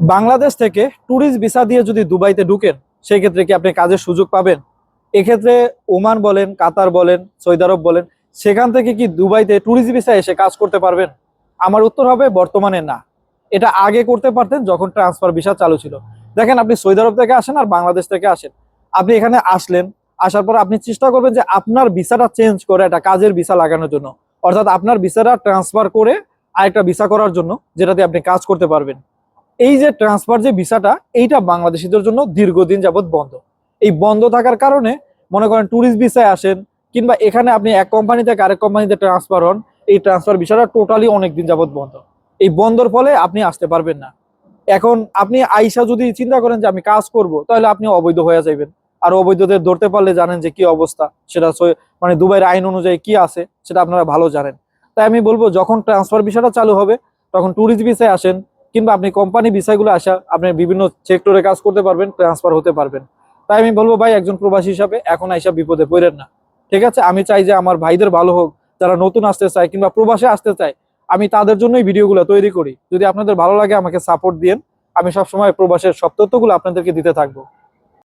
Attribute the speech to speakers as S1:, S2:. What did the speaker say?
S1: বাংলাদেশ থেকে tourist visa দিয়ে যদি দুবাইতে ঢুকেন সেই ক্ষেত্রে কি আপনি কাজের সুযোগ পাবেন? এক্ষেত্রে ওমান বলেন, কাতার বলেন, সৌদি আরব বলেন, সেখান থেকে কি দুবাইতে ট্যুরিস্ট ভিসা এসে কাজ করতে পারবেন? আমার উত্তর হবে বর্তমানে না। এটা আগে করতে পারতেন যখন ট্রান্সফার ভিসা চালু ছিল। দেখেন আপনি সৌদি আরব থেকে আসেন আর বাংলাদেশ থেকে আসেন। আপনি এখানে আসলেন, আসার পর আপনি চেষ্টা করবেন যে আপনার ভিসাটা চেঞ্জ করে একটা কাজের ভিসা লাগানোর জন্য। অর্থাৎ আপনার ভিসাটা ট্রান্সফার করে আরেকটা ভিসা করার জন্য, যেটাতে আপনি কাজ করতে পারবেন। এই যে ট্রান্সফার যে ভিসাটা, এইটা বাংলাদেশিদের জন্য দীর্ঘদিন যাবৎ বন্ধ। এই বন্ধ থাকার কারণে মনে করেন ট্যুরিস্ট ভিসায় আসেন, কিংবা এখানে আপনি এক কোম্পানি থেকে আরেক কোম্পানিতে ট্রান্সফার হন, এই ট্রান্সফার ভিসাটা টোটালি অনেক দিন যাবত বন্ধ। এই বন্ধর ফলে আপনি আসতে পারবেন না। এখন আপনি আইসা যদি চিন্তা করেন যে আমি কাজ করব, তাহলে আপনি অবৈধ হয়ে যাবেন আর অবৈধদের ধরতে পারলে জানেন যে কি অবস্থা, সেটা মানে দুবাইয়ের আইন অনুযায়ী কি আছে, সেটা আপনারা ভালো জানেন। তাই আমি বলব, যখন ট্রান্সফার ভিসাটা চালু হবে, তখন ট্যুরিস্ট ভিসায় আসেন কিংবা আপনি কোম্পানি বিষয়গুলো আসা, আপনি বিভিন্ন সেক্টরে কাজ করতে পারবেন ট্রান্সফার হতে পারবেন। তাই আমি বলব, ভাই, একজন প্রবাসী হিসাবে এখন আইসা বিপদে পড়েন না। ঠিক আছে? আমি চাই যে আমার ভাইদের ভালো হোক, যারা নতুন আসতে চায় কিংবা প্রবাসে আসতে চায়, আমি তাদের জন্যই ভিডিওগুলো তৈরি করি। যদি আপনাদের ভালো লাগে, আমাকে সাপোর্ট দিন আমি সবসময় প্রবাসের সব তথ্যগুলো আপনাদেরকে দিতে থাকব।